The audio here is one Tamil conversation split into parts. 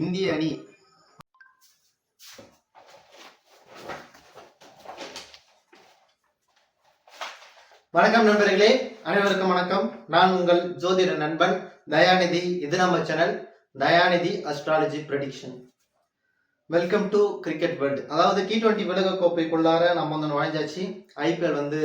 இந்திய அணி. வணக்கம் நண்பர்களே அனைவருக்கும் வணக்கம். நான் உங்கள் ஜோதிட நண்பன் தயாநிதி இது நம்ம channel Dayanidhi astrology prediction welcome to cricket world அதாவது டி டுவெண்ட்டி உலக கோப்பைக்குள்ளார நம்ம வந்து நுழைஞ்சாச்சு. ஐபிஎல் வந்து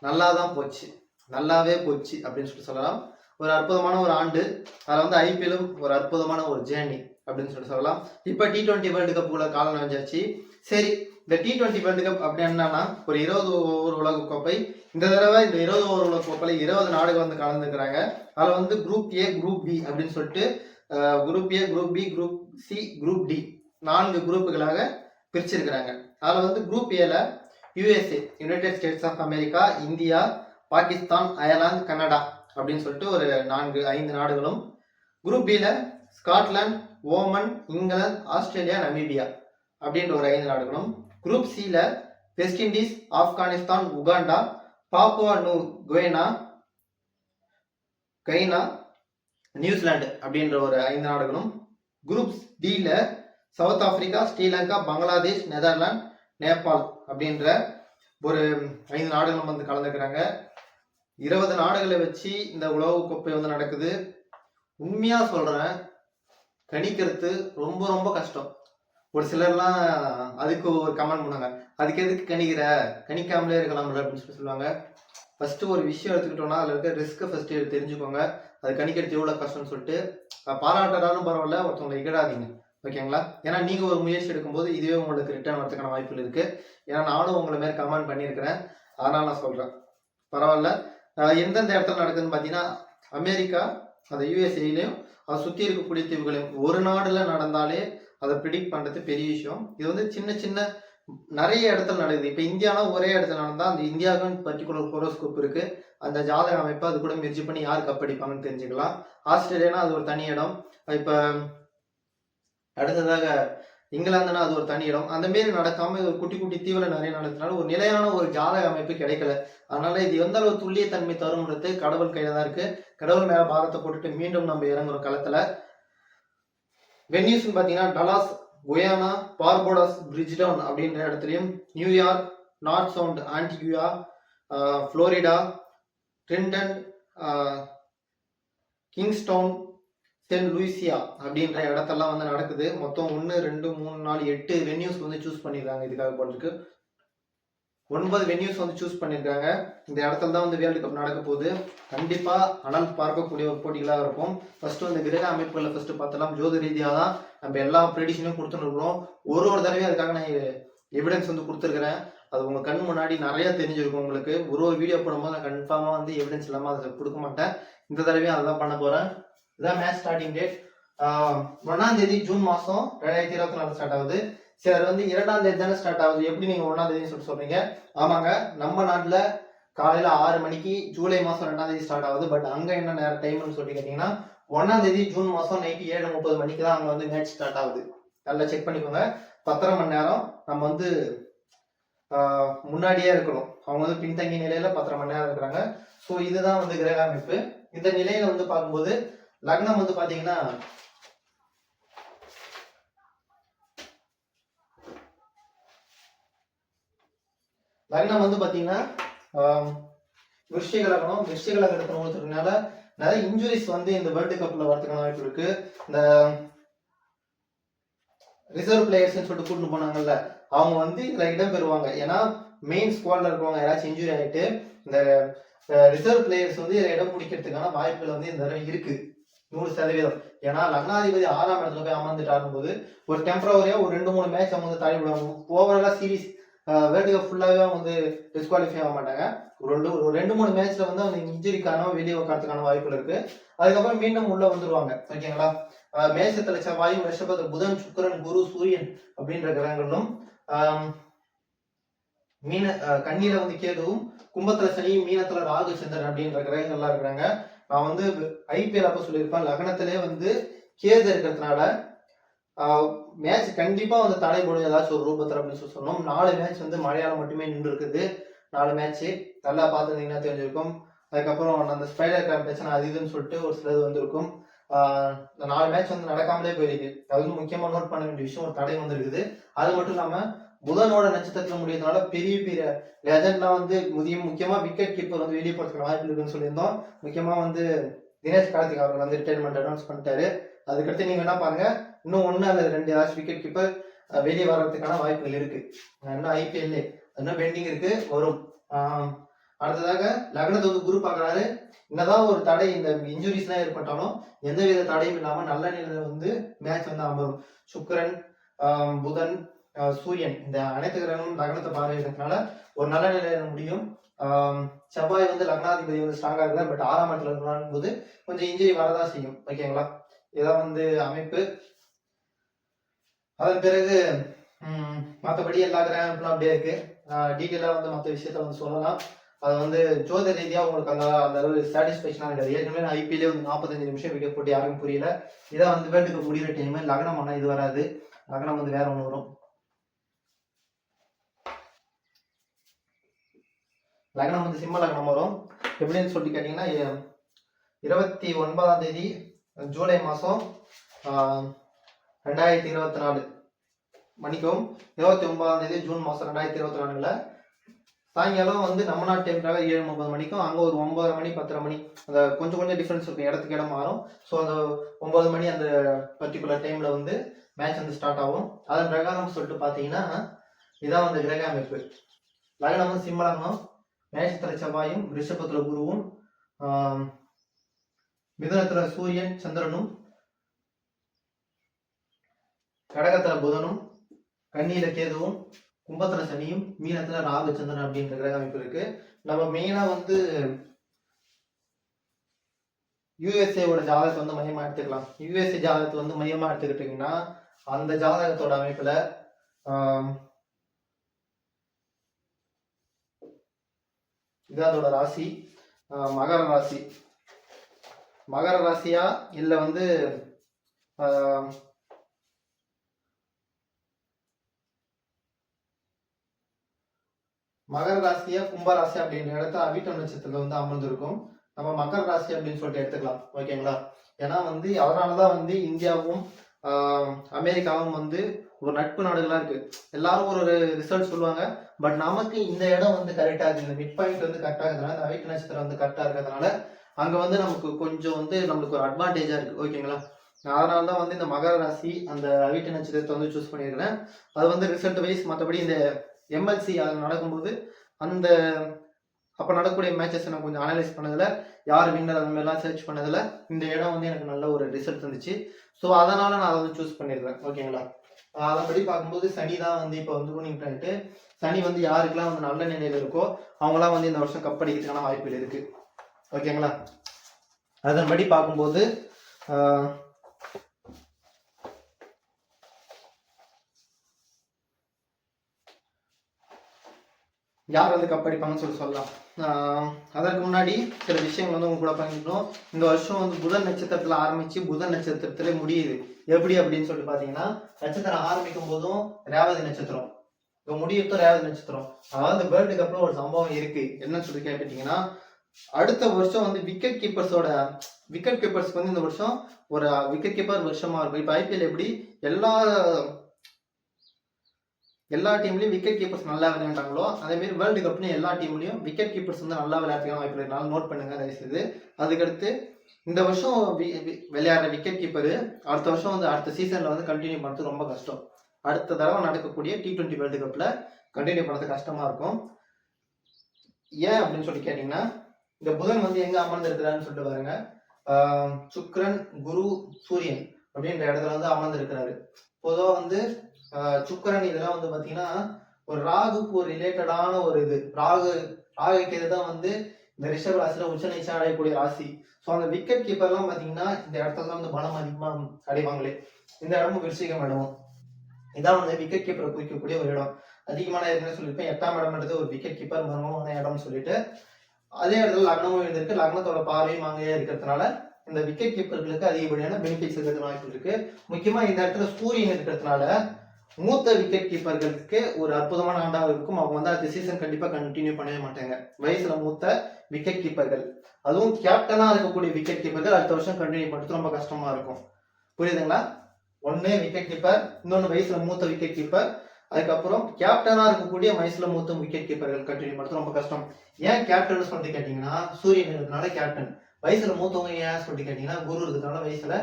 நல்லா தான் போச்சு. நல்லாவே போச்சு அப்படின்னு சொல்லி சொல்லலாம். ஒரு அற்புதமான ஒரு ஆண்டு. அதில் வந்து ஐபிஎல்லும் ஒரு அற்புதமான ஒரு ஜேர்னி அப்படின்னு சொல்லிட்டு சொல்லலாம். இப்போ டி டுவெண்ட்டி வேர்ல்டு கப் உள்ள காலம் நுழைஞ்சாச்சு சரி இந்த டி டுவெண்ட்டி வேர்ல்டு கப் அப்படி என்னன்னா ஒரு இருபது ஓவர் உலக கோப்பை. இந்த தடவை இந்த இருபது ஓவர் உலக கோப்பையில் இருபது நாடுகள் வந்து கலந்துக்கிறாங்க. அதில் வந்து குரூப் ஏ குரூப் பி அப்படின்னு சொல்லிட்டு group A group B group C group D நான்கு குரூப்புகளாக பிரிச்சிருக்கிறாங்க. அதில் வந்து குரூப் ஏல USA United States of America India Pakistan Ireland Canada அப்படின்னு சொல்லிட்டு ஒரு நான்கு ஐந்து நாடுகளும். குரூப் பியில் Scotland Oman England Australia Namibia அப்படின்ற ஒரு ஐந்து நாடுகளும் குரூப் சியில் West Indies Afghanistan Uganda Papua New Guinea கைனா New Zealand அப்படின்ற ஒரு ஐந்து நாடுகளும் குரூப் டியில் South Africa Sri Lanka Bangladesh Netherlands Nepal அப்படின்ற ஒரு ஐந்து நாடுகளும் வந்து கலந்துக்கிறாங்க. இருபது நாடுகளை வச்சு இந்த உலக கோப்பை வந்து நடக்குது. உண்மையாக சொல்கிறேன் கணிக்கிறது ரொம்ப ரொம்ப கஷ்டம். ஒரு சிலர்லாம் அதுக்கு ஒரு கமெண்ட் பண்ணுவாங்க. அதுக்கு எதுக்கு கணிக்கிற? கணிக்காமலே இருக்கலாம்ல அப்படின்னு சொல்லி சொல்லுவாங்க. ஃபஸ்ட்டு ஒரு விஷயம் எடுத்துக்கிட்டோம்னா அதில் இருக்க ரிஸ்க்கை ஃபஸ்ட்டு தெரிஞ்சுக்கோங்க. அது கணிக்கிறது எவ்வளோ கஷ்டம்னு சொல்லிட்டு பாராட்டுறாலும் பரவாயில்ல ஒருத்தவங்களை இகழாதீங்க ஓகேங்களா? ஏன்னா நீங்கள் ஒரு முயற்சி எடுக்கும்போது இதுவே உங்களுக்கு ரிட்டர்ன் வரதுக்கான வாய்ப்புகள் இருக்குது ஏன்னா நானும் உங்களை மாரி கமெண்ட் பண்ணியிருக்கிறேன். அதனால் நான் சொல்கிறேன் பரவாயில்ல. எந்தெந்த இடத்துல நடக்குதுன்னு பார்த்தீங்கன்னா அமெரிக்கா அந்த யூஎஸ்ஏலையும் அதை சுற்றி இருக்கக்கூடிய தீவுகளையும் ஒரு நாடில் நடந்தாலே அதை ப்ரிடிக்ட் பண்ணுறது பெரிய விஷயம். இது வந்து சின்ன சின்ன நிறைய இடத்துல நடக்குது. இப்போ இந்தியானா ஒரே இடத்துல நடந்தால் அந்த இந்தியாவுக்குன்னு பர்டிகுலர் ஹோரோஸ்கோப் இருக்குது அந்த ஜாதக அமைப்பு அது கூட மிர்ஜி பண்ணி யார் கப்படிப்பாங்கன்னு தெரிஞ்சுக்கலாம். ஆஸ்திரேலியானா அது ஒரு தனி இடம். இப்போ அடுத்ததாக இங்கிலாந்துனா அது ஒரு தனி இடம். அந்த மாரி நடக்காம இது ஒரு குட்டி குட்டி தீவுல நிறைய நடந்ததுனால ஒரு நிலையான ஒரு ஜாதக அமைப்பு கிடைக்கல. அதனால இது எந்த அளவு துல்லியத்தன்மை தரும்ன்றது கடவுள் கையில தான் இருக்கு. கடவுள் மேல பாரத்தை போட்டுட்டு மீண்டும் நம்ம இறங்குறோம் களத்துல வென்யூஸ்னு பாத்தீங்கன்னா டலாஸ் குயானா பார்போடாஸ் பிரிட்ஜ்டவுன் அப்படின்ற இடத்துலையும் New York North Sound Antigua Florida ட்ரிண்டன் Kingstown Saint Lucia அப்படின்ற இடத்தெல்லாம் வந்து நடக்குது. மொத்தம் ஒன்று ரெண்டு மூணு நாலு எட்டு வென்யூஸ் வந்து சூஸ் பண்ணியிருக்காங்க இதுக்காக போட்டிருக்கு ஒன்பது வென்யூஸ் வந்து சூஸ் பண்ணியிருக்காங்க இந்த இடத்துல தான் வந்து வேர்ல்டு கப் நடக்க போகுது. கண்டிப்பாக அனல் பார்க்கக்கூடிய ஒரு போட்டிகளாக இருக்கும். ஃபர்ஸ்ட் வந்து கிரக அமைப்புகளை ஃபர்ஸ்ட் பார்த்தலாம் ஜோதி ரீதியாக தான் நம்ம எல்லா ப்ரெடிஷனும் கொடுத்துருக்குறோம் இருக்கிறோம். ஒரு ஒரு தடவையும் அதுக்காக நான் எவிடன்ஸ் வந்து கொடுத்துருக்குறேன். அது உங்கள் கண் முன்னாடி நிறையா தெரிஞ்சிருக்கும் உங்களுக்கு. ஒரு ஒரு வீடியோ போடும்போது நான் கன்ஃபார்மாக வந்து எவிடன்ஸ் இல்லாமல் அதை கொடுக்க மாட்டேன். இந்த தடவையும் அதான் பண்ண போகிறேன் இதான் மேட்ச் ஸ்டார்டிங் டேட் ஒன்னாம் தேதி ஜூன் மாசம் ரெண்டாயிரத்தி இருபத்தி நாலு ஸ்டார்ட் ஆகுது. சிலர் வந்து இரண்டாம் தேதி தானே ஸ்டார்ட் ஆகுது. எப்படி நீங்க ஒன்னாம் தேதின்னு சொல்லிட்டு சொல்றீங்க? ஆமாங்க நம்ம நாட்டுல காலையில ஆறு மணிக்கு ஜூலை மாசம் ரெண்டாம் தேதி ஸ்டார்ட் ஆகுது. பட் அங்க என்ன நேரம் டைம்னு சொல்லி கேட்டீங்கன்னா ஒன்னாம் தேதி ஜூன் மாசம் நைட்டு ஏழு முப்பது மணிக்கு தான் அங்க வந்து மேட்ச் ஸ்டார்ட் ஆகுது. நல்லா செக் பண்ணிக்கோங்க. பத்தரை மணி நேரம் நம்ம வந்து முன்னாடியே இருக்கணும். அவங்க வந்து பின்தங்கிய நிலையில பத்தரை மணி நேரம் இருக்கிறாங்க. ஸோ இதுதான் வந்து கிரக அமைப்பு. இந்த நிலையில வந்து பார்க்கும்போது லக்னம் வந்து பாத்தீங்கன்னா லக்னம் வந்து பாத்தீங்கன்னா ஆம், லக்னம் விருச்சிக லக்னத்தில் ஒருத்தருனால நிறைய இன்ஜுரிஸ் வந்து இந்த வேர்ல்டு கப்ல வரதுக்கான வாய்ப்பு இருக்கு. இந்த ரிசர்வ் பிளேயர்ஸ்னு சொல்லிட்டு கூட்டு போனாங்கல்ல அவங்க வந்து இதுல இடம் பெறுவாங்க ஏன்னா மெயின் ஸ்குவாட்ல இருக்கிறவங்க யாராச்சும் இன்ஜுரி ஆயிட்டு இந்த ரிசர்வ் பிளேயர்ஸ் வந்து இதுல இடம் பிடிக்கிறதுக்கான வாய்ப்புகள் வந்து இந்த தடவை இருக்கு. நூறு சதவீதம். ஏன்னா லக்னாதிபதி ஆறாம் இடத்துல போய் அமர்ந்துட்டாரும் போது ஒரு டெம்பரவரியா ஒரு ரெண்டு மூணு மேட்ச் அவங்க வந்து தள்ளி விடுவாங்க ஓவராலா சீரிஸ் வேர்ல்டு கப் ஃபுல்லாவே அவங்க வந்து டிஸ்குவாலிஃபை ஆக மாட்டாங்க. ஒரு ரெண்டு ஒரு ரெண்டு மூணு மேட்ச்ல வந்து அவங்க இன்ஜுரிக்கான வெளியே உட்காரத்துக்கான வாய்ப்புகள் இருக்கு. அதுக்கப்புறம் மீண்டும் உள்ள வந்துருவாங்க. ஓகேங்களா ஆஹ் மேஷத்துல செவ்வாய் ரிஷபத்துல புதன் சுக்கிரன் குரு சூரியன் அப்படின்ற கிரகங்களும் மீன ஆஹ் வந்து கேதுவும் கும்பத்துல சனி மீனத்துல ராகு சந்திரன் அப்படின்ற கிரகங்கள்லாம் இருக்கிறாங்க. நான் வந்து ஐபிஎல் அப்ப சொல்லியிருப்பேன். லக்னத்திலே வந்து கேது இருக்கிறதுனால மேட்ச் கண்டிப்பா வந்து தடைபடும் ஏதாச்சும் ஒரு ரூபத்தில் அப்படின்னு சொல்லி சொன்னோம் நாலு மேட்ச் வந்து மழையால மட்டுமே நின்று இருக்குது நாலு மேட்ச் நல்லா பார்த்துருந்தீங்கன்னா தெரிஞ்சிருக்கும். அதுக்கப்புறம் அந்த ஸ்பைடர் கிராம் பிரச்சனை அது இதுன்னு சொல்லிட்டு ஒரு சிலது வந்திருக்கும். இந்த நாலு மேட்ச் வந்து நடக்காமலே போயிருக்கு. அது வந்து நோட் பண்ண வேண்டிய விஷயம் ஒரு தடை வந்திருக்குது. அது மட்டும் இல்லாமல் புதனோட நட்சத்திரத்துல முடியறதுனால பெரிய பெரிய லெஜண்ட்லாம் வந்து முதிய முக்கியமா விக்கெட் கீப்பர் வந்து வெளியே போறதுக்கு வாய்ப்பு இருக்குன்னு சொல்லியிருந்தோம். முக்கியமா வந்து தினேஷ் கார்த்திக் அவர்கள் வந்து ரிட்டைர்மெண்ட் அனௌன்ஸ் பண்ணிட்டாரு. அதுக்கடுத்து நீங்க என்ன பாருங்க. இன்னும் ஒன்னு அல்லது ரெண்டு ஏதாச்சும் விக்கெட் கீப்பர் வெளியே வர்றதுக்கான வாய்ப்புகள் இருக்கு. இன்னும் ஐபிஎல் இன்னும் பெண்டிங் இருக்கு வரும். அடுத்ததாக லக்னத்தை வந்து குரு பார்க்கறாரு. என்னதான் ஒரு தடை இந்த இன்ஜுரிஸ்லாம் ஏற்பட்டாலும் எந்த வித தடையும் இல்லாம நல்ல நிலையில வந்து மேட்ச் வந்து அமரும். சுக்கரன் புதன் சூரியன். இந்த அனைத்து கிரகங்களும் லக்னத்தை பார்வையிடுறதுனால ஒரு நல்ல நிலையில முடியும். செவ்வாய் வந்து லக்னாதிபதி வந்து ஸ்ட்ராங்காக இருக்கார். பட் ஆறாம் இடத்துல இருக்கிறான் போது கொஞ்சம் இன்ஜுரி வரதான் செய்யும். ஓகேங்களா இதான் வந்து அமைப்பு. அதன் பிறகு மற்றபடி எல்லா கிரகங்களும் அப்படியே இருக்கு. டீட்டெயிலாக வந்து மற்ற விஷயத்த வந்து சொல்லலாம். அது வந்து ஜோத ரீதியாக உங்களுக்கு அந்த அந்த அளவு சாட்டிஸ்ஃபேக்ஷனாக இருக்காது ஏற்கனவே ஐபிஎல்லே வந்து நாற்பத்தஞ்சு நிமிஷம் விக்கெட் போட்டு யாருக்கும் புரியல. இதான் வந்து வேண்டுக்கு முடிகிற டைம் லக்னம் ஆனால் இது வராது. லக்னம் வந்து வேற ஒன்று வரும். லக்னம் வந்து சிம்ம லக்னம் வரும். எப்படின்னு சொல்லி கேட்டிங்கன்னா இருபத்தி ஒன்பதாம் தேதி ஜூலை மாதம் ரெண்டாயிரத்தி இருபத்தி நாலு மணிக்கும் இருபத்தி ஒன்பதாம் தேதி ஜூன் மாதம் ரெண்டாயிரத்தி இருபத்தி நாலுல சாயங்காலம் வந்து நம்ம நாட்டு டைம்க்காக ஏழு முப்பது மணிக்கும் அங்கே ஒரு ஒன்பதரை மணி பத்தரை மணி அந்த கொஞ்சம் கொஞ்சம் டிஃப்ரென்ஸ் இருக்கும். இடத்துக்கு இடம் மாறும். ஸோ அந்த ஒன்பது மணி அந்த பர்டிகுலர் டைமில் வந்து மேட்ச் வந்து ஸ்டார்ட் ஆகும். அதன் பிரகாரம் சொல்லிட்டு பார்த்தீங்கன்னா இதான் வந்து கிரக அமைப்பு. லக்னம் வந்து சிம்மலகம் மேஷத்துல செவ்வாயும் ரிஷபத்துல குருவும் ஆம், சூரியன் சந்திரனும் கடகத்துல புதனும் கண்ணியில கேதுவும் கும்பத்துல சனியும் மீனத்துல ராகு சந்திரன் அப்படின்ற கிரக அமைப்பு இருக்கு. நம்ம மெயினா வந்து யூஎஸ்ஏவோட ஜாதகத்தை வந்து மையமா எடுத்துக்கலாம். யூஎஸ்ஏ ஜாதகத்தை வந்து மையமா எடுத்துக்கிட்டீங்கன்னா அந்த ஜாதகத்தோட அமைப்புல இதான் அதோட ராசி மகர ராசி. மகர ராசியா? இல்ல வந்து மகர ராசியா கும்ப ராசி அப்படின்ற இடத்த அவிட்டம் நட்சத்திரத்துல வந்து அமர்ந்திருக்கும். நம்ம மகர ராசி அப்படின்னு சொல்லிட்டு எடுத்துக்கலாம். ஓகேங்களா? ஏன்னா வந்து அதனாலதான் வந்து இந்தியாவும் அமெரிக்காவும் வந்து ஒரு நட்பு நாடுகளாக இருக்கு. எல்லாரும் ஒரு ரிசல்ட் சொல்லுவாங்க. பட் நமக்கு இந்த இடம் வந்து கரெக்டாக இருக்குது. இந்த மிட் பாயிண்ட் வந்து கரெக்டாக இருக்கிறதுனால இந்த அவிட்ட நட்சத்திரம் வந்து கரெக்டாக இருக்கிறதுனால அங்கே வந்து நமக்கு கொஞ்சம் வந்து நம்மளுக்கு ஒரு அட்வான்டேஜாக இருக்குது ஓகேங்களா அதனால தான் வந்து இந்த மகர ராசி அந்த வீட்டு நட்சத்திரத்தை வந்து சூஸ் பண்ணியிருக்கிறேன். அது வந்து ரிசல்ட் வைஸ் மற்றபடி இந்த எம்எல்சி அது நடக்கும்போது அந்த அப்போ நடக்கக்கூடிய மேட்சஸ் நான் கொஞ்சம் அனலைஸ் பண்ணதில் யார் வின்னர் அந்த மாதிரிலாம் சர்ச் பண்ணதில் இந்த இடம் வந்து எனக்கு நல்ல ஒரு ரிசல்ட் இருந்துச்சு ஸோ அதனால நான் அதை வந்து சூஸ் பண்ணியிருக்கேன் ஓகேங்களா அதன்படி பார்க்கும்போது சனி தான் வந்து இப்போ வந்து ரூனிங் பண்ணிட்டு சனி வந்து யாருக்கெல்லாம் வந்து நல்ல நிலையில் இருக்கோ அவங்களாம் வந்து இந்த வருஷம் கப் அடிக்கிறதுக்கான வாய்ப்புகள் இருக்கு. ஓகேங்களா அதன்படி பார்க்கும்போது யார் வந்து கப் அடிப்பாங்கன்னு சொல்லி சொல்லலாம். அதற்கு முன்னாடி சில விஷயங்கள் வந்து உங்க கூட பண்ணிக்கணும் இந்த வருஷம் வந்து புதன் நட்சத்திரத்துல ஆரம்பிச்சு புதன் நட்சத்திரத்துல முடியுது. எப்படி அப்படின்னு சொல்லிட்டு பாத்தீங்கன்னா நட்சத்திரம் ஆரம்பிக்கும் போதும் ரேவதி நட்சத்திரம். இப்போ முடியட்டும் ரேவதி நட்சத்திரம். அதாவது வேர்ல்டு கப்ல ஒரு சம்பவம் இருக்கு. என்னன்னு சொல்லி கேட்டுட்டீங்கன்னா அடுத்த வருஷம் வந்து விக்கெட் கீப்பர்ஸோட விக்கெட் கீப்பர்ஸ்க்கு வந்து இந்த வருஷம் ஒரு விக்கெட் கீப்பர் வருஷமா இருக்கும். இப்போ ஐபிஎல் எப்படி எல்லா எல்லா டீம்லயும் விக்கெட் கீப்பர்ஸ் நல்லா விளையாண்டாங்களோ அதே மாதிரி வேர்ல்டு கப்னு எல்லா டீம்லயும் விக்கெட் கீப்பர்ஸ் வந்து நல்லா விளையாடுறதுக்கான வாய்ப்பு இருக்கனால நோட் பண்ணுங்க தயவுசெய்து. அதுக்கடுத்து இந்த வருஷம் வி- விளையாடுற விக்கெட் கீப்பரு அடுத்த வருஷம் வந்து அடுத்த சீசன்ல வந்து கண்டினியூ பண்ணுறது ரொம்ப கஷ்டம். அடுத்த தடவை நடக்கக்கூடிய டி டுவெண்ட்டி வேர்ல்டு கப்ல கண்டினியூ பண்ணுறது கஷ்டமா இருக்கும். ஏன் அப்படின்னு சொல்லி கேட்டீங்கன்னா இந்த புதன் வந்து எங்க அமர்ந்திருக்கிறான்னு சொல்லிட்டு பாருங்க. சுக்ரன் குரு சூரியன் அப்படின்ற இடத்துல வந்து அமர்ந்திருக்கிறாரு. பொதுவாக வந்து சுக்கரன் இதெல்லாம் வந்து பாத்தீங்கன்னா ஒரு ராகுக்கு ஒரு ரிலேட்டடான ஒரு இது. ராகு ராகுக்கு இதுதான் வந்து இந்த ரிஷப ராசியில உச்ச நீச்சம் அடையக்கூடிய ராசி. ஸோ அந்த விக்கெட் கீப்பர்லாம் பாத்தீங்கன்னா இந்த இடத்துல தான் வந்து பலம் அதிகமாக அடைவாங்களே. இந்த இடமும் விருச்சிகம் இடமும் இதான் வந்து விக்கெட் கீப்பரை குறிக்கக்கூடிய ஒரு இடம். அதிகமான இடம்னு சொல்லியிருப்பேன் எட்டாம் இடம்ன்றது ஒரு விக்கெட் கீப்பர் மர்மமான இடம்னு சொல்லிட்டு அதே இடத்துல லக்னமும் இருந்திருக்கு. லக்னத்தோட பார்வையும் அங்கேயே இருக்கிறதுனால இந்த விக்கெட் கீப்பர்களுக்கு அதிகப்படியான பெனிஃபிட்ஸ் இருக்கிறது வாய்ப்பு இருக்கு. முக்கியமா இந்த இடத்துல சூரியன் இருக்கிறதுனால மூத்த விக்கெட் கீப்பர்களுக்கு ஒரு அற்புதமான ஆண்டாக இருக்கும். அவங்க வந்து அடுத்த சீசன் கண்டிப்பாக கண்டினியூ பண்ணவே மாட்டாங்க. வயசுல மூத்த விக்கெட் கீப்பர்கள் அதுவும் கேப்டனாக இருக்கக்கூடிய விக்கெட் கீப்பர்கள் அடுத்த வருஷம் கண்டினியூ பண்ணுறது ரொம்ப கஷ்டமாக இருக்கும். புரியுதுங்களா? ஒன்று விக்கெட் கீப்பர் இன்னொன்று வயசுல மூத்த விக்கெட் கீப்பர் அதுக்கப்புறம் கேப்டனாக இருக்கக்கூடிய வயசுல மூத்த விக்கெட் கீப்பர்கள் கண்டினியூ பண்ணுறது ரொம்ப கஷ்டம். ஏன் கேப்டன் சொல்லிட்டு கேட்டிங்கன்னா சூரியன் இருக்கிறதுனால கேப்டன் வயசுல மூத்தவங்க ஏன் சொல்லிட்டு கேட்டிங்கன்னா குரு இருக்கிறதுனால வயசுல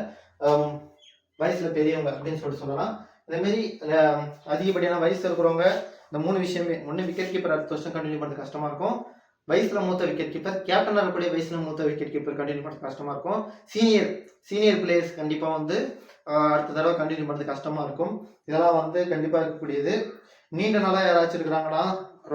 வயசில் வயசுல பெரியவங்க அப்படின்னு சொல்லிட்டு சொல்லலாம். அதே மாதிரி அதிகப்படியான வயசு இருக்கிறவங்க இந்த மூணு விஷயமே ஒன்று விக்கெட் கீப்பர் அடுத்த வருஷம் கண்டினியூ பண்ணுறது கஷ்டமா இருக்கும். வயசுல மூத்த விக்கெட் கீப்பர் கேப்டன் இருக்கக்கூடிய வயசுல மூத்த விக்கெட் கீப்பர் கண்டினியூ பண்ணுறது கஷ்டமா இருக்கும். சீனியர் சீனியர் பிளேயர்ஸ் கண்டிப்பா வந்து அடுத்த தடவை கண்டினியூ பண்ணுறது கஷ்டமா இருக்கும். இதெல்லாம் வந்து கண்டிப்பா இருக்கக்கூடியது. நீண்ட நாளாக யாராச்சும் இருக்கிறாங்கன்னா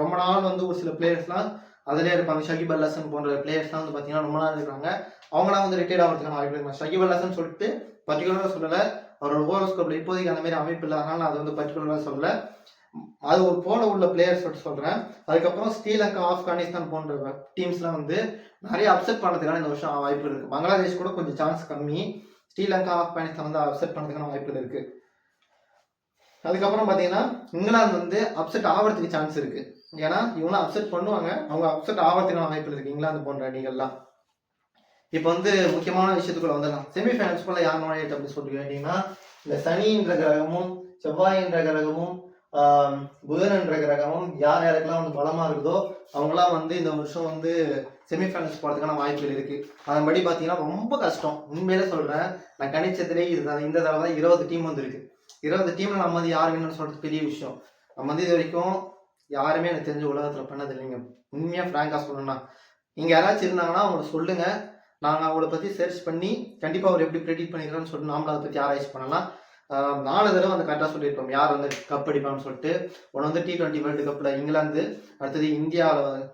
ரொம்ப நாள் வந்து ஒரு சில பிளேயர்ஸ்லாம் அதிலே இருப்பாங்க. ஷகிப் அல்லாசன் போன்ற பிளேயர்ஸ்லாம் வந்து பார்த்தீங்கன்னா ரொம்ப நாள் இருக்கிறாங்க. அவங்களாம் வந்து ரிட்டையர்ட் ஆகிறதுக்கான வாய்ப்பு இருக்கு. ஷகிப் அல்லாசன் சொல்லிட்டு பர்டிகுலராக சொல்லலை. அவரோட ஓவர் ஸ்கோப்ல இப்போதைக்கு அந்த மாதிரி அமைப்பு இல்லை. அதனால நான் அதை வந்து பர்டிகுலராக சொல்லலை. அது ஒரு போல உள்ள பிளேயர்ஸ் சொல்கிறேன் சொல்றேன். அதுக்கப்புறம் ஸ்ரீலங்கா ஆப்கானிஸ்தான் போன்ற டீம்ஸ்லாம் வந்து நிறைய அப்செட் பண்ணுறதுக்கான இந்த வருஷம் வாய்ப்பு இருக்கு. பங்களாதேஷ் கூட கொஞ்சம் சான்ஸ் கம்மி. ஸ்ரீலங்கா ஆப்கானிஸ்தான் வந்து அப்செட் பண்ணுறதுக்கான வாய்ப்பு இருக்கு. அதுக்கப்புறம் பார்த்தீங்கன்னா இங்கிலாந்து வந்து அப்செட் ஆகிறதுக்கு சான்ஸ் இருக்கு. ஏன்னா இவங்களாம் அப்செட் பண்ணுவாங்க. அவங்க அப்செட் ஆகிறதுக்கான வாய்ப்பு இருக்கு. இங்கிலாந்து போன்ற அணிகள்லாம். இப்போ வந்து முக்கியமான விஷயத்துக்குள்ள வந்துடலாம். செமிஃபைனல்ஸ்குள்ள யார் நுழையிட்டு அப்படின்னு சொல்லி கேட்டீங்கன்னா இந்த சனி என்ற கிரகமும் செவ்வாய் என்ற கிரகமும் புதன் என்ற கிரகமும் யார் யாருக்கெல்லாம் வந்து பலமா இருக்குதோ அவங்களாம் வந்து இந்த வருஷம் வந்து செமிஃபைனல்ஸ் போகிறதுக்கான வாய்ப்புகள் இருக்கு. அதன்படி பார்த்தீங்கன்னா ரொம்ப கஷ்டம். உண்மையிலே சொல்றேன் நான் கணிச்சத்திலே இதுதான் இந்த தடவை தான் இருபது டீம் வந்துருக்கு இருபது டீம்ல நம்ம வந்து யார் வேணும்னு சொல்றது பெரிய விஷயம். நம்ம வந்து இது வரைக்கும் யாருமே எனக்கு தெரிஞ்ச உலகத்தில் பண்ணது இல்லைங்க. உண்மையாக ஃப்ராங்காக சொல்லணும்னா. இங்கே யாராச்சும் இருந்தாங்கன்னா அவங்களுக்கு சொல்லுங்கள் நாங்கள் அவங்கள பற்றி சர்ச் பண்ணி கண்டிப்பாக அவர் எப்படி ப்ரெடிக்ட் பண்ணிக்கிறான்னு சொல்லிட்டு நாமளும் அதை பற்றி ஆராய்ச்சி பண்ணலாம். நாலு தடவை வந்து கரெக்டாக சொல்லியிருப்போம். யார் வந்து கப் அடிப்பான்னு சொல்லிட்டு. ஒன்று வந்து டி டுவெண்ட்டி வேர்ல்டு கப்பில் இங்கிலாந்து அடுத்தது இந்தியாவில்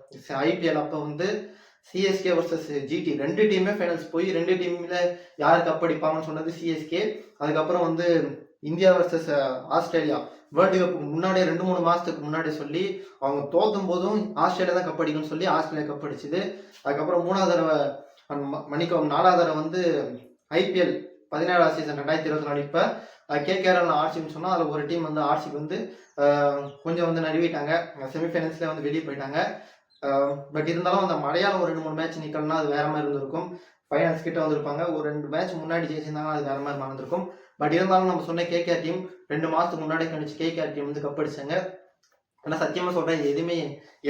ஐபிஎல் அப்போ வந்து சிஎஸ்கே வர்சஸ் ஜிடி ரெண்டு டீமே ஃபைனல்ஸ் போய் ரெண்டு டீமில் யார் கப் அடிப்பாங்கன்னு சொன்னது சிஎஸ்கே அதுக்கப்புறம் வந்து India versus Australia. World cup முன்னாடியே ரெண்டு மூணு மாதத்துக்கு முன்னாடி சொல்லி அவங்க தோத்தும் போதும் ஆஸ்திரேலியா தான் கப் அடிக்கணும்னு சொல்லி ஆஸ்திரேலியா கப் அடிச்சுது. அதுக்கப்புறம் மூணாவது தடவை மன்னிக்கவும் நாலாவது வந்து ஐபிஎல் பதினேழாம் சீசன் ரெண்டாயிரத்தி இருபத்தி நாலு. இப்போ கேகேஆர் ஆர்சின்னு சொன்னால் அதில் ஒரு டீம் வந்து ஆர்சிக்கு வந்து கொஞ்சம் வந்து நழுவிட்டாங்க. செமிஃபைனல்ஸ்ல வந்து வெளியே போயிட்டாங்க. பட் இருந்தாலும் அந்த மழையால் ஒரு ரெண்டு மூணு மேட்ச் நிக்கலன்னா அது வேற மாதிரி இருந்திருக்கும். ஃபைனல்ஸ் கிட்ட வந்திருப்பாங்க. ஒரு ரெண்டு மேட்ச் முன்னாடி ஜெயிச்சிருந்தாங்கன்னா அது வேற மாதிரி மறந்துருக்கும். பட் இருந்தாலும் நம்ம சொன்ன கேகேஆர் டீம் ரெண்டு மாதத்துக்கு முன்னாடி கணிச்சு கேகேஆர் டீம் வந்து கப் அடிச்சாங்க. ஆனால் சத்தியமாக சொல்கிறேன் எதுவுமே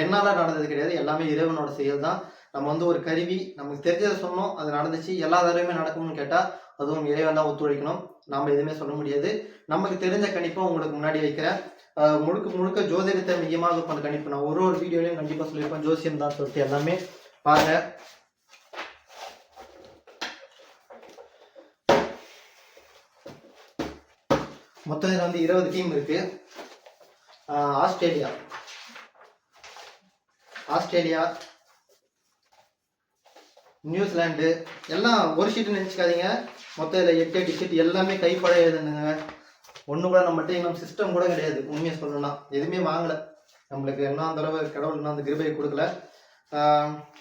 என்னால் நடந்தது கிடையாது. எல்லாமே இறைவனோட செயல் தான் நம்ம வந்து ஒரு கருவி நமக்கு தெரிஞ்சதை சொன்னோம் அது நடந்துச்சு எல்லா தடவையுமே நடக்கும்னு கேட்டால் அதுவும் இறைவன் தான் ஒத்துழைக்கணும். நாம் எதுவுமே சொல்ல முடியாது. நமக்கு தெரிஞ்ச கணிப்பை உங்களுக்கு முன்னாடி வைக்கிறேன். முழுக்க முழுக்க ஜோதிடத்தை மையமாக பண்ண கணிப்பு. நான் ஒரு ஒரு வீடியோலையும் கண்டிப்பாக சொல்லியிருப்பேன். ஜோசியம் தான் சொல்லிட்டு எல்லாமே. பாருங்க. மொத்தம் இதில் வந்து இருபது டீம் இருக்கு. ஆஸ்திரேலியா. ஆஸ்திரேலியா நியூசிலாண்டு எல்லாம் ஒரு ஷீட் நினச்சிக்காதீங்க. மொத்தம் இதில் எட்டு எட்டு ஷீட் எல்லாமே கைப்பட எழுதுனுங்க ஒன்று கூட நம்மகிட்ட இன்னும் சிஸ்டம் கூட கிடையாது உண்மையை சொல்லணும்னா. எதுவுமே வாங்கலை. நம்மளுக்கு என்ன தடவை கடவுள் இன்னும் அந்த கிருபையை கொடுக்கல.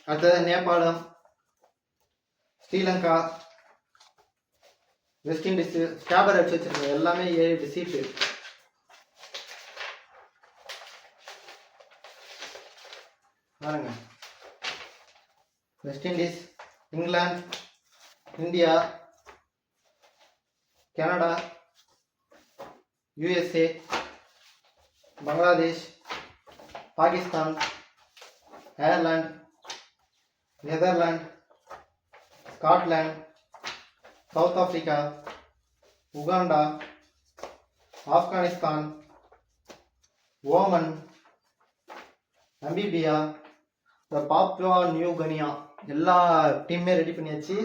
அடுத்தது நேபாளம் ஸ்ரீலங்கா வெஸ்ட் இண்டீஸ் ஸ்டாபர் அடிச்சு வச்சிருக்கோம் எல்லாமே ஏழு எட்டு சீட்டு பாருங்க. West Indies England India Canada USA Bangladesh Pakistan Ireland Netherlands Scotland South Africa Uganda Afghanistan Oman Namibia the Papua New Guinea. எல்லா டீமுமே ரெடி பண்ணியாச்சு.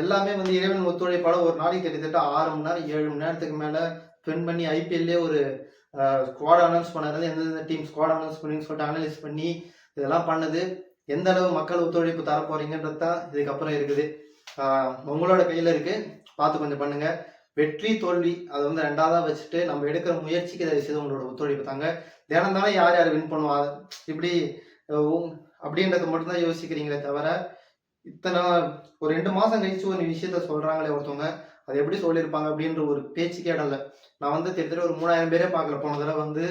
எல்லாமே வந்து இறைவன் ஒத்துழைப்பால ஒரு நாளைக்கு கிட்டத்தட்ட ஆறு மணி நேரம் ஏழு மணி நேரத்துக்கு மேல ஸ்பெண்ட் பண்ணி ஐபிஎல்லே ஒரு ஸ்குவாட் அனௌன்ஸ் பண்ணது எந்தெந்த டீம் ஸ்குவாட் அனௌன்ஸ் பண்ணி சொல்லிட்டு அனலைஸ் பண்ணி இதெல்லாம் பண்ணது. எந்த அளவு மக்கள் ஒத்துழைப்பு தர போறீங்கன்றது தான் இதுக்கப்புறம் இருக்குது. உங்களோட கையில இருக்கு. பார்த்து கொஞ்சம் பண்ணுங்க. வெற்றி தோல்வி அதை வந்து ரெண்டாவதா வச்சுட்டு நம்ம எடுக்கிற முயற்சிக்கு தயவு செய்து உங்களோட ஒத்துழைப்பு தாங்க. தினம் தானே யார் யார் வின் பண்ணுவா? இப்படி அப்படின்றத மட்டும்தான் யோசிக்கிறீங்களே தவிர இத்தனை ஒரு ரெண்டு மாசம் கழிச்சு ஒரு விஷயத்த சொல்றாங்களே ஒருத்தவங்க அது எப்படி சொல்லியிருப்பாங்க அப்படின்ற ஒரு பேச்சுக்கே இடம் நான் வந்து திட்டத்தட்ட ஒரு மூணாயிரம் பேரே பார்க்கல. போன தடவை வந்து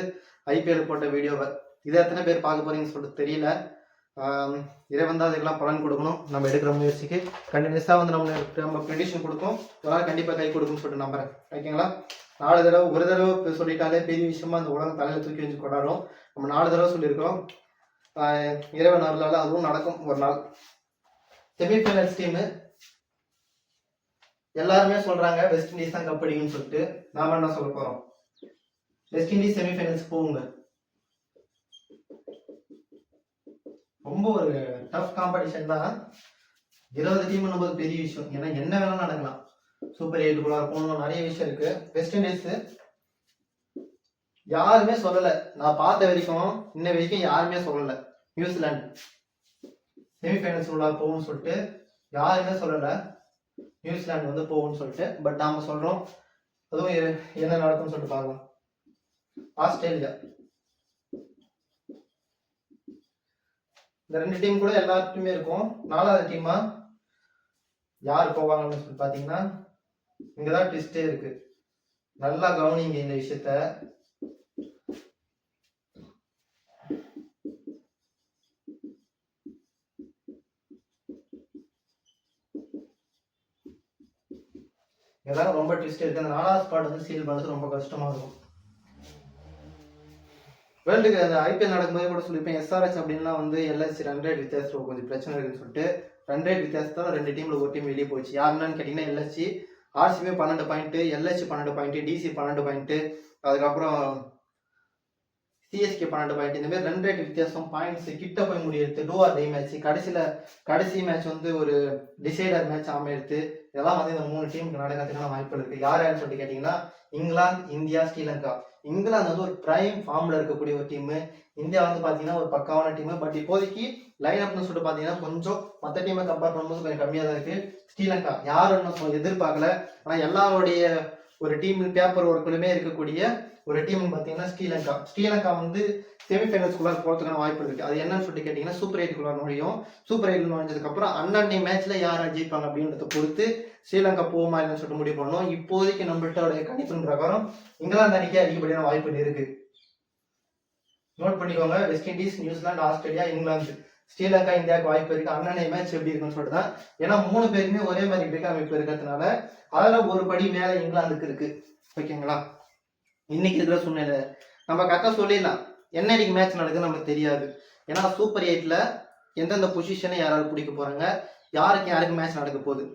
ஐபிஎல் போட்ட வீடியோவை. இதை எத்தனை பேர் பார்க்க போறீங்கன்னு சொல்லிட்டு தெரியல. இதை இறைவன் தான் அதுக்கெல்லாம் பலன் கொடுக்கணும். நம்ம எடுக்கிற முயற்சிக்கு கண்டினியூஸாக வந்து நம்ம நம்ம ப்ரெடிஷன் கொடுக்கும். இதெல்லாம் கண்டிப்பாக கை கொடுக்கும்னு சொல்லிட்டு நம்புறேன். ஓகேங்களா? நாலு தடவை ஒரு தடவை சொல்லிட்டாலே பெரிய விஷயமா அந்த உலகம் தலையில தூக்கி வச்சு கொண்டாடும். நம்ம நாலு தடவை சொல்லியிருக்கிறோம். இறைவன் அருளால அதுவும் நடக்கும் ஒரு நாள். செமிஃபைனல்ஸ் டீமு எல்லாருமே சொல்றாங்க வெஸ்ட் இண்டீஸ் தான் கப் அடிக்கும்னு சொல்லிட்டு. நாம என்ன சொல்ல போறோம்? வெஸ்ட் இண்டீஸ் செமிஃபைனல்ஸ் போகுங்க ரொம்ப ஒரு டஃப் காம்படிஷன் தான். இருபது டீம் போது பெரிய விஷயம். ஏன்னா என்ன வேணாலும் நடக்கலாம். சூப்பர் எயிட்டுக்குள்ளார போகணும் நிறைய விஷயம் இருக்கு. வெஸ்ட் இண்டீஸ் யாருமே சொல்லல. நான் பார்த்த வரைக்கும் இன்ன வரைக்கும் யாருமே சொல்லல. நியூசிலாந்து. செமிஃபைனல்ஸ் உள்ள போகும்னு சொல்லிட்டு யாருமே சொல்லல. நியூசிலாந்து வந்து போகும்னு சொல்லிட்டு பட் நாம சொல்றோம். அதுவும் எ- என்ன நடக்கும்னு சொல்லிட்டு பார்க்கலாம். ஆஸ்திரேலியா. இந்த ரெண்டு டீம் கூட எல்லாத்துக்குமே இருக்கும். நாலாவது டீமா யார் போவாங்கன்னு சொல்லி பாத்தீங்கன்னா இங்கதான் ட்விஸ்டே இருக்கு. நல்லா கவனிங்க இந்த விஷயத்த. இதெல்லாம் ரொம்ப ட்விஸ்ட் இருக்கு. அந்த நாலாவது ஸ்பாட் வந்து சீல் பண்ணது ரொம்ப கஷ்டமா இருக்கும். வேர்ல்டு அந்த ஐபிஎல் நடக்கும்போது கூட சொல்லியிருப்பேன் எஸ்ஆர்எஸ் அப்படின்லாம் வந்து எல்எஸ்சி ரன் ரேட் வித்தியாசத்தில் கொஞ்சம் பிரச்சனை இருக்குன்னு சொல்லிட்டு ரன் ரேட் வித்தியாசத்தால் ரெண்டு டீம்ல ஒரு டீம் வெளியே போச்சு யாருன்னு கேட்டிங்கன்னா எல்எஸ்சி ஆர்சிபி பன்னெண்டு பாயிண்ட் எல்எஸ்சி பன்னெண்டு பாயிண்ட் டிசி பன்னெண்டு பாயிண்ட் அதுக்கப்புறம் சிஎஸ்கே பன்னெண்டு பாயிண்ட் இந்த மாதிரி ரன் ரேட் வித்தியாசம் பாயிண்ட்ஸ் கிட்ட போய் முடியுது டூ ஆர் டே மேட்ச் கடைசியில் கடைசி மேட்ச் வந்து ஒரு டிசைடர் மேட்ச் அமையிறது. இதெல்லாம் வந்து இந்த மூணு டீமுக்கு நடக்கிறதுக்கான வாய்ப்பு இருக்கு. யார் யாருன்னு சொல்லிட்டு கேட்டீங்கன்னா இங்கிலாந்து இந்தியா ஸ்ரீலங்கா. இங்கிலாந்து வந்து ஒரு பிரைம் ஃபார்ம்ல இருக்கக்கூடிய ஒரு டீம் இந்தியா வந்து பாத்தீங்கன்னா ஒரு பக்காவான டீம் பட் இப்போதைக்கு லைன் அப்னு சொல்லிட்டு பாத்தீங்கன்னா கொஞ்சம் மற்ற டீமை கம்பேர் பண்ணும்போது கொஞ்சம் கம்மியா தான் இருக்கு. ஸ்ரீலங்கா யாரும் எதிர்பார்க்கல. ஆனா எல்லாருடைய ஒரு டீம் பேப்பர் ஒர்க்குலுமே இருக்கக்கூடிய ஒரு டீம் பார்த்தீங்கன்னா ஸ்ரீலங்கா. ஸ்ரீலங்கா வந்து செமிஃபைனல்ஸ்குள்ள போகிறதுக்கான வாய்ப்பு இருக்கு. அது என்னன்னு சொல்லிட்டு கேட்டிங்கன்னா சூப்பர் எயிட்டுக்குள்ள நுழையும். சூப்பர் எயிட் நுழைஞ்சதுக்கப்புறம் அன்னன்னை மேட்ச்ல யார் ஜெயிப்பாங்க அப்படின்றத பொறுத்து ஸ்ரீலங்கா போகுமா இல்லைன்னு சொல்லிட்டு முடிவு பண்ணோம். இப்போதைக்கு நம்மள்ட்ட கணிப்பின் பிரகாரம் இங்கிலாந்து அணிக்கு அதிகப்படியான வாய்ப்பு இருக்கு. நோட் பண்ணிக்கோங்க West Indies New Zealand Australia England Sri Lanka இந்தியாவுக்கு வாய்ப்பு இருக்கு. அண்ணனை மேட்ச் எப்படி இருக்குன்னு சொல்லிட்டு தான். ஏன்னா மூணு பேருமே ஒரே மாதிரி கிரிக்கெட் அமைப்பு இருக்கிறதுனால அதில் ஒரு படி மேலே இங்கிலாந்துக்கு இருக்கு. ஓகேங்களா இன்னைக்கு இருக்கிற சூழ்நிலை. நம்ம கரெக்டாக சொல்லிடலாம். என்ன அன்னைக்கு மேட்ச் நடக்குதுன்னு நமக்கு தெரியாது. ஏன்னா சூப்பர் எயிட்ல எந்தெந்த பொசிஷனை யாராவது பிடிக்க போறாங்க? யாருக்கு யாருக்கு மேட்ச் நடக்க போகுது?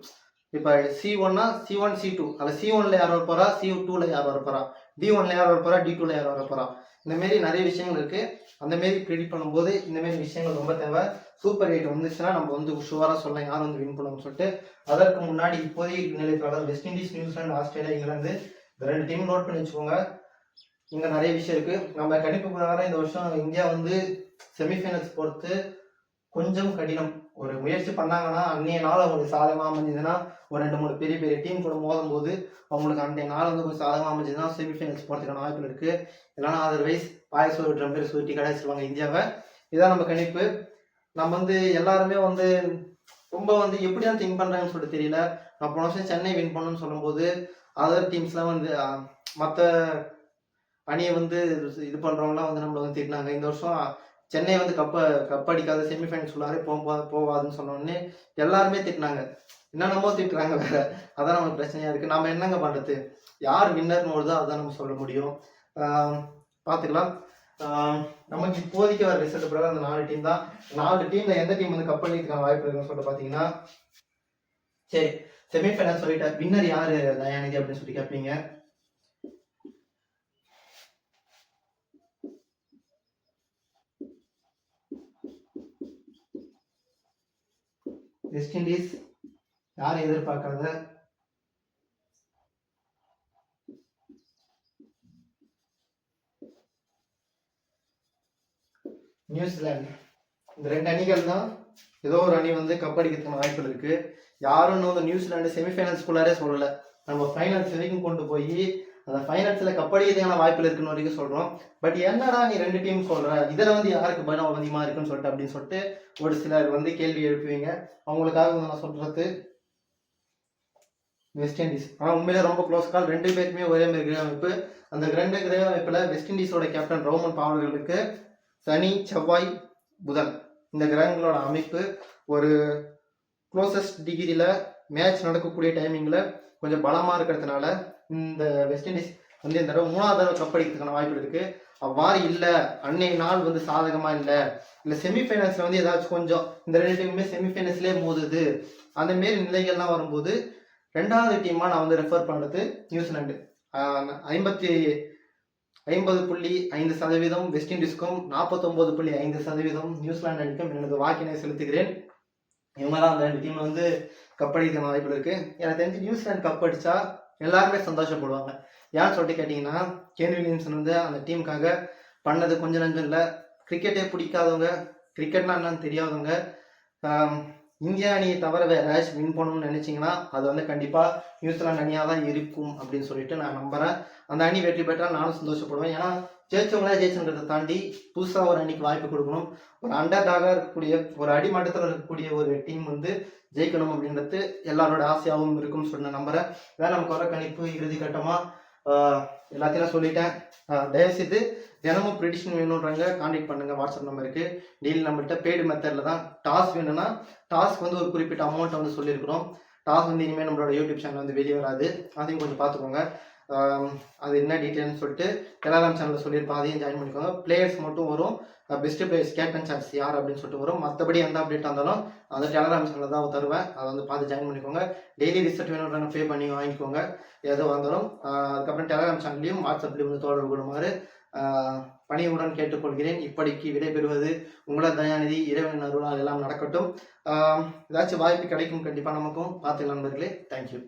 இப்போ சி ஒன்னா சி ஒன் சி டூ அதில் சி ஒன்ல யார் வர போறா சி டூல யார் வர போறா டி ஒன்ல யார் வர போறா டி டூல யார் வர போறா இந்த மாதிரி நிறைய விஷயங்கள் இருக்கு. அந்த மாரி ப்ரிடிக் பண்ணும்போது இந்த மாதிரி விஷயங்கள் ரொம்ப தேவை. சூப்பர் எயிட் வந்துச்சுன்னா நம்ம வந்து ஷுவராக சொல்லலாம். யார் வந்து வின் பண்ணுவோம்னு சொல்லிட்டு. அதற்கு முன்னாடி இப்போதைய நிலை West Indies New Zealand Australia England இந்த ரெண்டு டீம் நோட் பண்ணி வச்சுக்கோங்க. இங்கே நிறைய விஷயம் இருக்கு. நம்ம கணிப்பு பிரகாரம் இந்த வருஷம் இந்தியா வந்து செமிஃபைனல்ஸ் பொறுத்து கொஞ்சம் கடினம். ஒரு முயற்சி பண்ணாங்கன்னா அன்னைய நாள் அவங்களுக்கு சாதகமாக அமைஞ்சதுன்னா ஒரு ரெண்டு மூணு பெரிய பெரிய டீம் கூட மோதும் போது அவங்களுக்கு அன்றைய நாள் வந்து கொஞ்சம் சாதகமாக அமைஞ்சதுன்னா செமிஃபைனல்ஸ் போகிறதுக்கான வாய்ப்பு இருக்கு. இல்லைன்னா அதர்வைஸ் பாயசம் ட்ரம் மாதிரி சுருட்டி கடைச்சிருவாங்க இந்தியாவை. இதான் நம்ம கணிப்பு. நம்ம வந்து எல்லாருமே வந்து ரொம்ப வந்து எப்படி தான் திங்க் பண்ணுறாங்கன்னு சொல்லிட்டு தெரியல. நான் போன வருஷம் சென்னை வின் பண்ணணும்னு சொல்லும்போது அதர் டீம்ஸ்லாம் வந்து மற்ற அணியை வந்து இது பண்ணுறவங்களாம் வந்து நம்மளை வந்து திட்டினாங்க. இந்த வருஷம் சென்னை வந்து கப்ப கப் அடிக்காத செமிஃபைனல்ஸ் உள்ளாரே போக போகாதுன்னு சொன்ன எல்லாருமே திட்டினாங்க. என்னென்னமோ திட்டுறாங்க வேற. அதான் நமக்கு பிரச்சனையா இருக்கு. நாம என்னங்க பண்றது? யார் வின்னர்னு வருதோ அதான் நம்ம சொல்ல முடியும். பார்த்துக்கலாம் பாத்துக்கலாம். நமக்கு இப்போதைக்கு வர ரிசல்ட் பிரகாரம் அந்த நாலு டீம் தான். நாலு டீம்ல எந்த டீம் வந்து கப் அடிக்கிறதுக்கான வாய்ப்பு இருக்குன்னு சொல்லிட்டு பாத்தீங்கன்னா சரி செமிஃபைனல் சொல்லிட்டேன். வின்னர் யாரு தயானிக்கு அப்படின்னு சொல்லி கேட்பீங்க வெஸ்ட் இண்டீஸ் யாரும் எதிர்பார்க்காத நியூசிலாந்து இந்த ரெண்டு அணிகள் தான் ஏதோ ஒரு அணி வந்து கப் அடிக்கிறதுக்கு வாய்ப்பு இருக்கு. யாரும் இன்னும் இந்த நியூசிலாந்து செமிஃபைனல்ஸ்குள்ளாரே சொல்லலை. நம்ம ஃபைனல்ஸ் வரைக்கும் கொண்டு போய் அந்த ஃபைனல்ஸில் கப் வாய்ப்பில் இருக்குன்னு வரைக்கும் சொல்கிறோம் பட் என்னடா நீ ரெண்டு டீம் சொல்கிற இதில் வந்து யாருக்கு பலம் அதிகமாக இருக்குன்னு சொல்லிட்டு அப்படின்னு சொல்லிட்டு ஒரு சிலர் வந்து கேள்வி எழுப்புவீங்க. அவங்களுக்காக நான் சொல்கிறது வெஸ்ட் இண்டீஸ் ஆனால் உண்மையிலே ரொம்ப க்ளோஸ் கால் ரெண்டு பேருக்குமே ஒரே மாதிரி கிரக அமைப்பு. அந்த ரெண்டு கிரக அமைப்பில் வெஸ்ட் இண்டீஸோட கேப்டன் ரோமன் பாவலர்களுக்கு சனி செவ்வாய் புதன். இந்த கிரகங்களோட அமைப்பு ஒரு க்ளோசஸ்ட் டிகிரியில் மேட்ச் நடக்கக்கூடிய டைமிங்கில் கொஞ்சம் பலமாக இருக்கிறதுனால இந்த வெஸ்ட் இண்டீஸ் வந்து இந்த தடவை மூணாவது தடவை கப் அடிக்கிறதுக்கான வாய்ப்பு இருக்கு. அவ்வாறு இல்லை. அன்னைய நாள் வந்து சாதகமாக இல்லை. இல்லை செமிஃபைனல்ஸில் வந்து ஏதாச்சும் கொஞ்சம் இந்த ரெண்டு டீமுமே செமிஃபைனல்ஸ்லேயே மோதுது. அந்த மாரி நிலைகள்லாம் வரும்போது ரெண்டாவது டீமாக நான் வந்து ரெஃபர் பண்ணுறது நியூசிலாண்டு ஐம்பத்தி ஐம்பது புள்ளி ஐந்து சதவீதம் வெஸ்ட் இண்டீஸ்க்கும் நாற்பத்தொம்பது புள்ளி ஐந்து சதவீதம் நியூசிலாந்து அணிக்கும் எனது வாக்கினை செலுத்துகிறேன். இவங்க தான் அந்த ரெண்டு டீம் வந்து கப் அடிக்கிற வாய்ப்பு இருக்கு. எனக்கு தெரிஞ்சு நியூசிலாந்து கப் அடிச்சா எல்லாருமே சந்தோஷப்படுவாங்க. ஏன்னு சொல்லிட்டு கேட்டிங்கன்னா கேன் வில்லியம்சன் வந்து அந்த டீமுக்காக பண்ணது கொஞ்சம் நஞ்சம் இல்லை. கிரிக்கெட்டே பிடிக்காதவங்க கிரிக்கெட்னா என்னன்னு தெரியாதவங்க இந்தியா அணியை தவிர வேற ஏதாச்சும் வின் பண்ணணும்னு நினச்சிங்கன்னா அது வந்து கண்டிப்பாக நியூசிலாந்து அணியாக தான் இருக்கும் அப்படின்னு சொல்லிட்டு நான் நம்புகிறேன் அந்த அணி வெற்றி பெற்றால் நானும் சந்தோஷப்படுவேன். ஏன்னா ஜெயிச்சவங்களே ஜெயிச்சுன்றதை தாண்டி புதுசாக ஒரு அணிக்கு வாய்ப்பு கொடுக்கணும். ஒரு அண்டர் டாகாக இருக்கக்கூடிய ஒரு அடிமட்டத்தில் இருக்கக்கூடிய ஒரு டீம் வந்து ஜெயிக்கணும் அப்படின்றது எல்லாரோட ஆசையாகவும் இருக்கும்னு சொன்ன நான் நம்புறேன். நம்ம நமக்கு வர கணிப்பு இறுதி கட்டமாக எல்லாத்தையும் சொல்லிட்டேன். தயவுசெய்து தினமும் ப்ரிடிஷன் வேணுன்றாங்க காண்டாக்ட் பண்ணுங்க. வாட்ஸ்அப் நம்பருக்கு டெய்லி நம்மள்கிட்ட பெய்டு மெத்தடில் தான் டாஸ் வேணும்னா டாஸ்க் வந்து ஒரு குறிப்பிட்ட அமௌண்ட் வந்து சொல்லியிருக்கிறோம். டாஸ் வந்து இனிமேல் நம்மளோட யூடியூப் சேனல் வந்து வெளியே வராது அதையும் கொஞ்சம் பார்த்துக்கோங்க. அது என்ன டீட்டெயில்னு சொல்லிட்டு டெலகிராம் சேனலில் சொல்லியிருப்போம் அதையும் ஜாயின் பண்ணிக்கோங்க. பிளேயர்ஸ் மட்டும் வரும். பெஸ்ட் பிளேயர்ஸ் கேப்டன் சார்ஜ் யார் அப்படின்னு சொல்லிட்டு வரும். மற்றபடி எந்த அப்டேட் இருந்தாலும் அந்த டெலகிராம் சேனலில் தான் தருவேன். அதை வந்து பார்த்து ஜாயின் பண்ணிக்கோங்க. டெய்லி ரிசல்ட் வேணும் பே பண்ணி வாங்கிக்கோங்க. எது வந்தாலும் அதுக்கப்புறம் டெலகிராம் சேனல்லையும் வாட்ஸ்அப்லேயும் வந்து தொடர்பு கொள்ளுமாறு பணியுடன் பணிவுடன் கேட்டுக்கொள்கிறேன். இப்படிக்கு விடைபெறுவது உங்களோட தயாநிதி இறைவன் அருளால் எல்லாம் நடக்கட்டும். ஏதாச்சும் வாய்ப்பு கிடைக்கும் கண்டிப்பாக நமக்கும். பார்த்து நண்பர்களே. தேங்க்யூ